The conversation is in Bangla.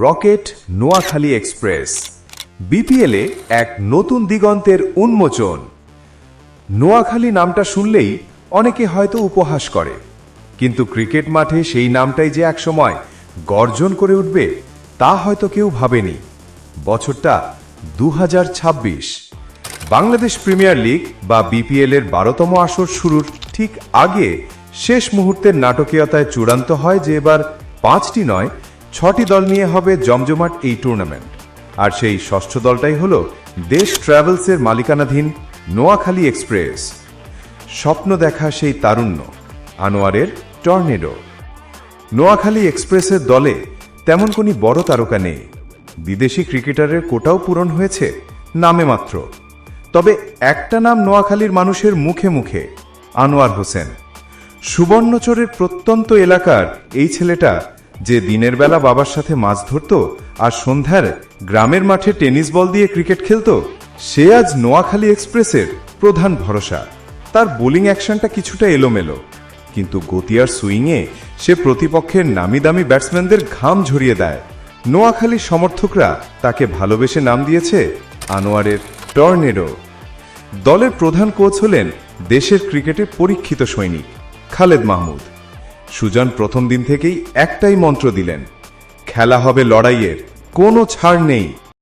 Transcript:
Rocket Noakhali express. বিপিএলে এক নতুন দিগন্তের উন্মোচন। নোয়াখালী নামটা শুনলেই অনেকে হয়তো উপহাস করে। কিন্তু ক্রিকেট মাঠে সেই নামটাই যে একসময় গর্জন করে উঠবে, তা হয়তো কেউ ভাবেনি। বছরটা দু হাজার ছাব্বিশ। বাংলাদেশ প্রিমিয়ার লিগ বা বিপিএল এর বারোতম আসর শুরুর ঠিক আগে শেষ মুহূর্তের নাটকীয়তায় চূড়ান্ত হয় যে এবার পাঁচটি নয় ছটি দল নিয়ে হবে জমজমাট এই টুর্নামেন্ট আর সেই ষষ্ঠ দলটাই হল দেশ ট্রাভেলসের মালিকানাধীন নোয়াখালী এক্সপ্রেস স্বপ্ন দেখা সেই তারুণ্য, আনোয়ারের টর্নেডো নোয়াখালী এক্সপ্রেসের দলে তেমন কোনো বড় তারকা নেই। বিদেশি ক্রিকেটারের কোটাও পূরণ হয়েছে নামে মাত্র। তবে একটা নাম নোয়াখালীর মানুষের মুখে মুখে, আনোয়ার হোসেন। সুবর্ণচরের প্রত্যন্ত এলাকার এই ছেলেটা যে দিনের বেলা বাবার সাথে মাছ ধরত আর সন্ধ্যার গ্রামের মাঠে টেনিস বল দিয়ে ক্রিকেট খেলত, সে আজ নোয়াখালী এক্সপ্রেসের প্রধান ভরসা। তার বোলিং অ্যাকশনটা কিছুটা এলোমেলো, কিন্তু গতি আর সুইংয়ে সে প্রতিপক্ষের নামি দামি ব্যাটসম্যানদের ঘাম ঝরিয়ে দেয়। নোয়াখালীর সমর্থকরা তাকে ভালোবেসে নাম দিয়েছে আনোয়ারের টর্নেডো। দলের প্রধান কোচ হলেন দেশের ক্রিকেটে পরীক্ষিত সৈনিক খালেদ মাহমুদ। সুজন প্রথম দিন থেকেই একটাই মন্ত্র দিলেন খেলা হবে লড়াইয়ের কোনো ছাড় নেই।